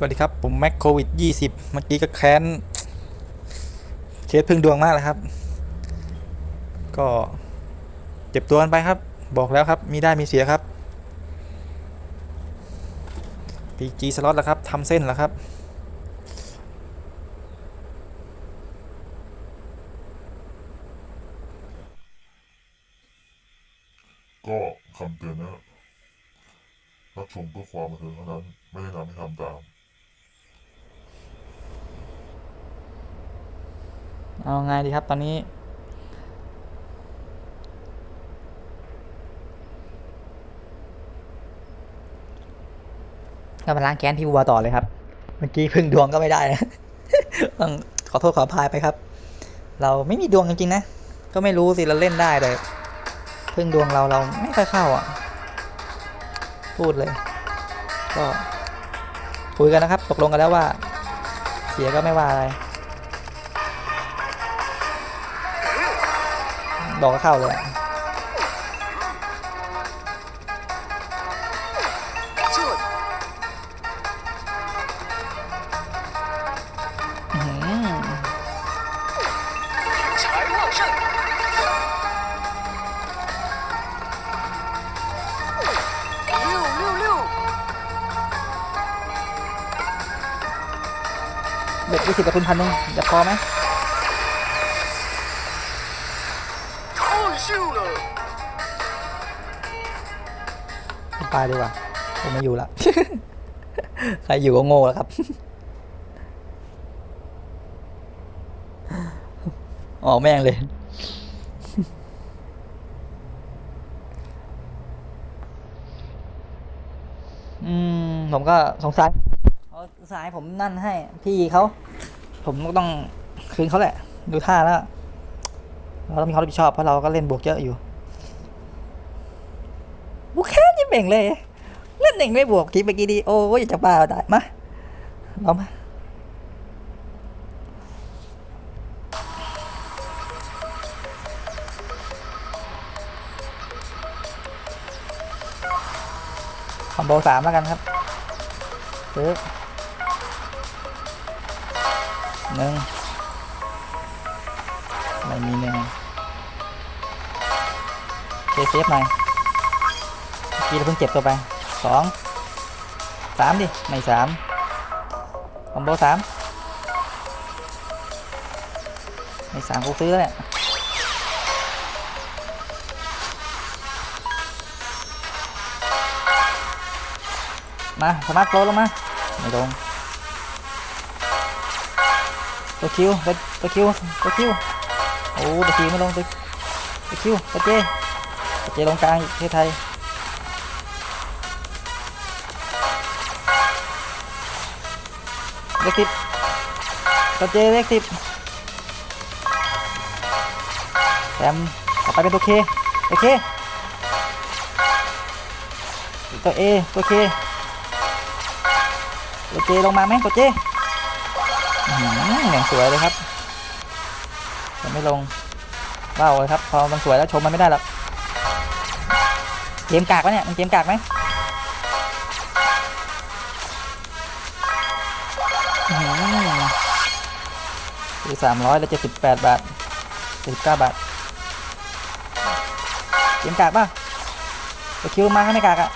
สวัสดีครับ ผมแม็กโควิด 20 เมื่อกี้ก็แค้น เคสพึ่งดวงมากเลยครับ ก็เจ็บตัวกันไปครับ บอกแล้วครับ มีได้มีเสียครับ PG สล็อตแล้วครับทำเส้นแล้วครับ ก็คำเตือนนะรับชมเพื่อความบันเทิงเท่านั้น ไม่ได้นำให้ทำตาม เอาไงดีครับตอนนี้ ก็มาล้างแค้นที่วัวต่อเลยครับ เมื่อกี้พึ่งดวงก็ไม่ได้นะต้องขอโทษขออภัยไปครับ เราไม่มีดวงจริงๆนะ ก็ไม่รู้สิเราเล่นได้แต่พึ่งดวงเราเราไม่ค่อยเข้าอะ พูดเลย ก็คุยกันนะครับ ตกลงกันแล้วว่า เสียก็ไม่ว่าอะไร ดอกเข้าเลยเบ็ดวิสิบกับคุณพันนึงจะพอไหม ไปดีกว่า ผมไม่อยู่ละ ใครอยู่ก็โง่แล้วครับ ออกแม่งเลย อืม ผมก็สงสารเขาสายผมนั่นให้ พี่เขา ผมก็ต้องคืนเขาแหละ ดูท่าแล้ว เราต้องมีความรับผิดชอบเพราะเราก็เล่นบวกเยอะอยู่บวกแค่ยิ่งเบ่งเลย เล่นเองไม่บวกทีเมื่อกี้ดีโอ้ยอยาจะบ้าตายมาเรามาคอมโบสามแล้วกันครับซื้อหนึ่ง เซฟเซฟหน่อยเมื่อเราเพิ่งเจ็บตัวไปสองสามดิ ไม่สามคอมโบสามไม่สามกูซื้อแล้วเนี่ยมาสมาร์ทโฟลงมา ไม่ลงตัวคิวตัวคิวตัวคิวโอ้ตัวคิวไม่ลงตัวตัวคิวตัวเจ เจลงกลางอีกประเทไทยเลขสิบตัวเจเลขสิบแถมต่อไปเป็นตัวเคตัวเคตัวเอตัวเคตัวเจลงมาไหมตัวเจอย่างสวยเลยครับยังไม่ลงว้าวเลยครับ พอมันสวยแล้วชมมันไม่ได้หรอก เกมกากวะเนี่ยมันเกมกากไหมคือสามร้อยแล้วเจ็ดสิบแปดบาทเจ็ดสิบเก้าบาท เกมกากป่ะตัวคิวมาก็ไม่กากอะ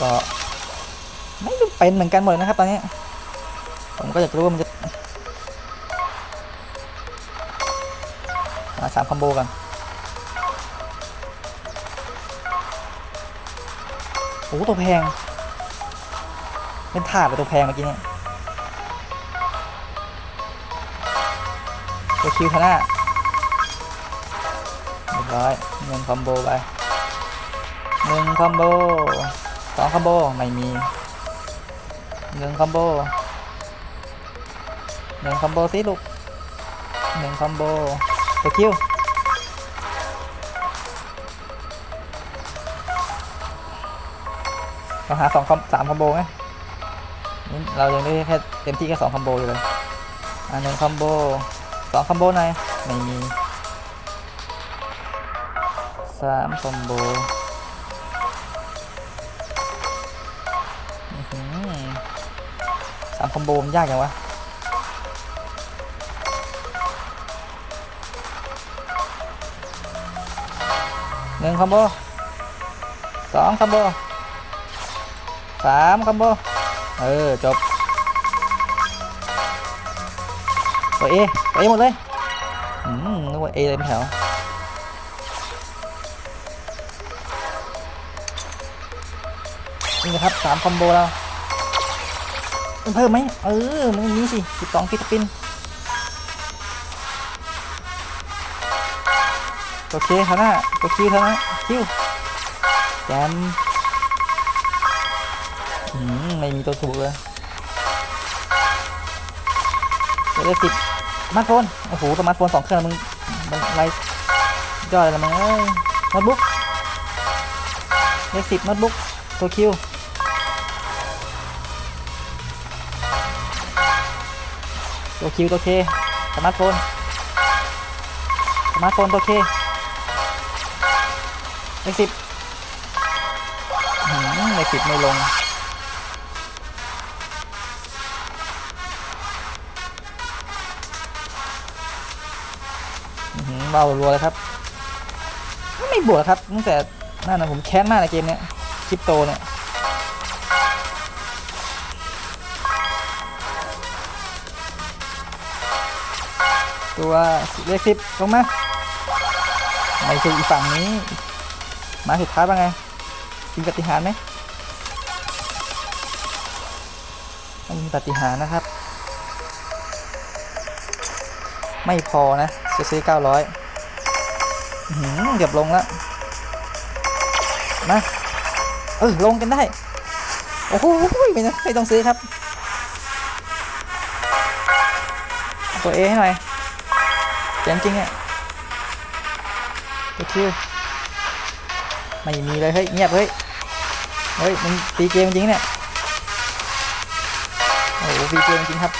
ก็ไม่เป็นเหมือนกันหมดนะครับตอนนี้ ผมก็อยากรู้ว่ามันจะ อมโบกันโอ้ตัวแพง เป็นถาดไปตัวแพงเมื่อกี้เนี่ยตัวคิวทนาเรียบร้อยเงินคอมโบไปหนึ่งคอมโบสองคอมโบไม่มีหนึ่งคอมโบหนึ่งคอมโบสิลูกหนึ่งคอมโบตัวคิว เราหาสองสามคอมโบไงนี่เรายังได้แค่เต็มที่แค่สองคอมโบอยู่เลยอันหนึ่งคอมโบสองคอมโบไหนไม่มีสามคอมโบสามคอมโบมันยากจังวะหนึ่งคอมโบสองคอมโบ สามคอมโบเออ จบ ตัวเอตัวเอหมดเลย อืมนึกว่าเอเต็มแถวนี่นะครับสามคอมโบแล้วมันเพิ่มไหมเออมันอย่างนี้สิสิบสองฟิสปิน โอเคเท่านั้นตัวคิวเท่านั้นคิวแจม ไม่มีตัวถูกเลยตัวเลขสิบสมาร์ทโฟน โอ้โห สมาร์ทโฟนสองเครื่องมึงมันอะไรยอดอะไรละมึงเอ้ยโน้ตบุ๊กเลขสิบโน้ตบุ๊กตัวคิวตัวคิวตัวเคสมาร์ทโฟนสมาร์ทโฟนตัวเคเลขสิบหืมเลขสิบไม่ลง เบารัวเลยครับ ไม่บวกครับตั้งแต่นั่นนะผมแค้นมากในเกมเนี้ยคริปโตเนี่ยตัวเลขสิบลงมาไม่ถูกอีฝั่งนี้ มาสุดท้ายว่าไงมีปฏิหารไหมมีปฏิหารนะครับ ไม่พอนะจะซื้อ 900อื้อหือเกือบลงแล้วมาเออลงกันได้ โอ้โหไม่ต้องไม่ต้องซื้อครับ ตัวเอให้หน่อยเจ๋งจริงอะตัวคิวไม่มีเลยเฮ้ยเงียบเฮ้ยเฮ้ยมึงตีเกมจริงเนี่ยโอ้โหฟรีเกมจริงครับ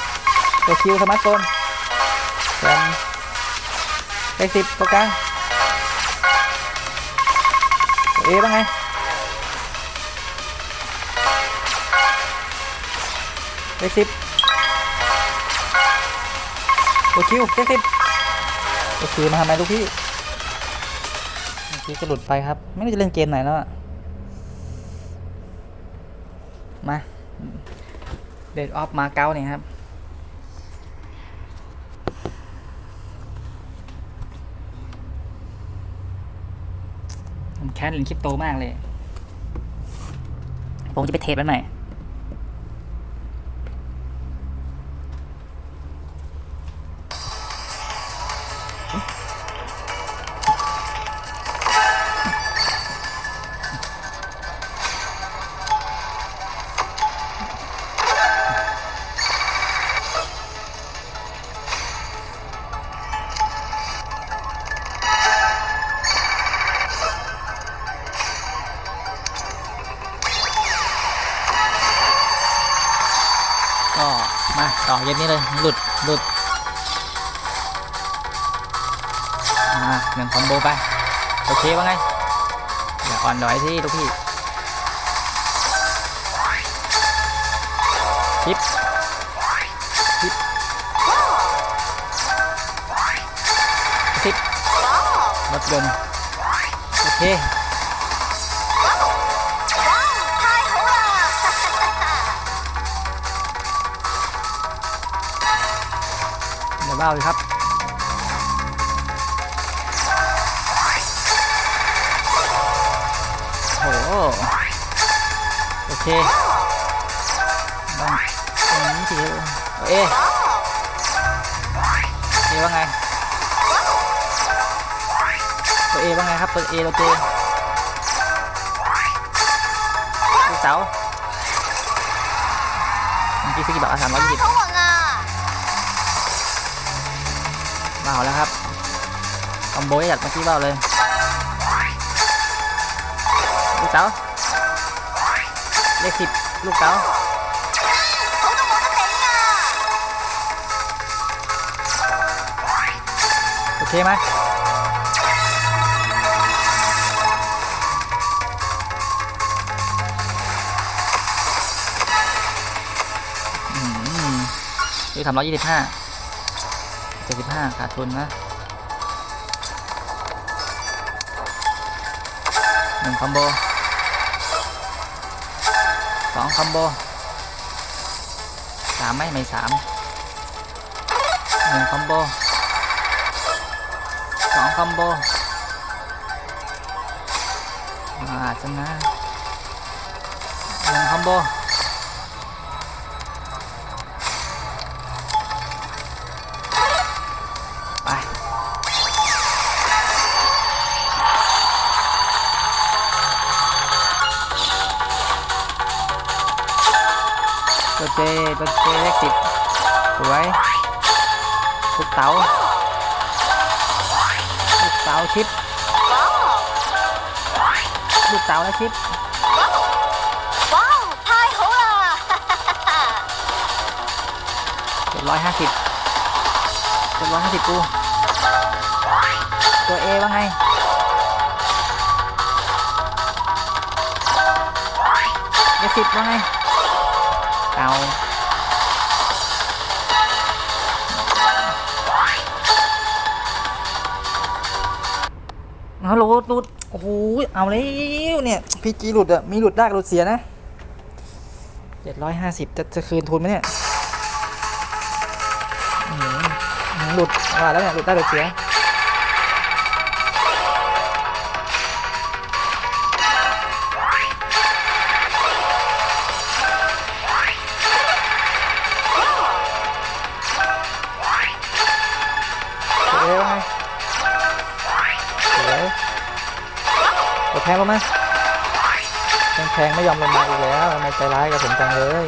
ตัวคิวสมาร์ทโฟน เลขสิบตัวกลางเอบ้างไงเลขสิบตัวคิวเลขสิบตัวคิวมาทำไมลูกพี่เมื่อกี้ก็หลุดไปครับ ไม่รู้จะเล่นเกมไหนแล้วอะมาเดดออฟมาเก้าเนี่ยครับ ผมแค้นเหรียญคริปโตมากเลย ผมจะไปเทรดมันใหม่ มาต่อเกมนี้เลย หลุด หลุดมาหนึ่งคอมโบไป โอเคว่าไง อย่าอ่อนดอยที่ลูกพี่ชิปชิปชิปรถยนต์โอเค เดี๋ยวเบ้าเลยครับโหโอเคต้องตรงนี้สิเอเอว่าไงตัวเอว่าไงครับตัวเอตัวเจเสาเมื่อกี้ซื้อกี่บาทสามร้อยยี่สิบาแล้วครับคอมโบยัดมาที่เบ้าเลยลูกเต๋าเลขสิบลูกเต๋าโอเคไหมอืมนี่ทำร้อยยี่สิบห้า เจ็ดสิบห้าขาดทุนนะหนึ่งคอมโบสองคอมโบสามไหมไม่สามหนึ่งคอมโบสองคอมโบอาจจะนะหนึ่งคอมโบ ตัวเจตัวเจเลขสิบสวยลูกเต๋าลูกเต๋าชิปลูกเต๋าและชิปว้าวท้ายของเร้อยห้าสิบเจ็ดร้อยห้าสิบกูตัวเอว่าไงเอสิบว่าไง เอาฮัลโหลหลุดโอ้โหเอาแล้วเนี่ยพีจีหลุดอะมีหลุดได้กับหลุดเสียนะเจ็ดร้อยห้าสิบจะจะคืนทุนไหมเนี่ยอื้อหือหลุดว่าแล้วเนี่ยหลุดได้หลุดเสีย แทงแล้งมาต้องแทงไม่ยอมลงมาอีกแล้วทำไมใจร้ายกับผมจังเลย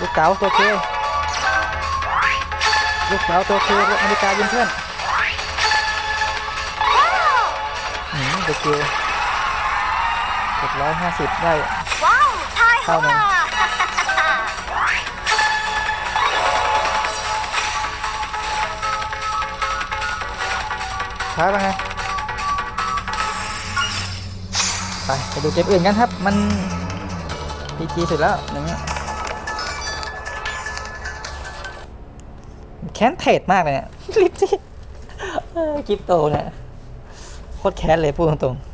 ลูกเต๋าตัวเคลูกเต๋าตัวเคลูกอเมริกายินเพื่อนหืมตัวเคเจ็ร้อยห้าสิบได้เข้ามา ช้าไปไงไปไปดูเกมอื่นกันครับ มันพีจีเสร็จแล้วอย่างเงี้ยแค้นเทรดมากเลยเนี่ยลิปซี่เออคริปโตเนี่ยโคตรแค้นเลยพูดตรงๆ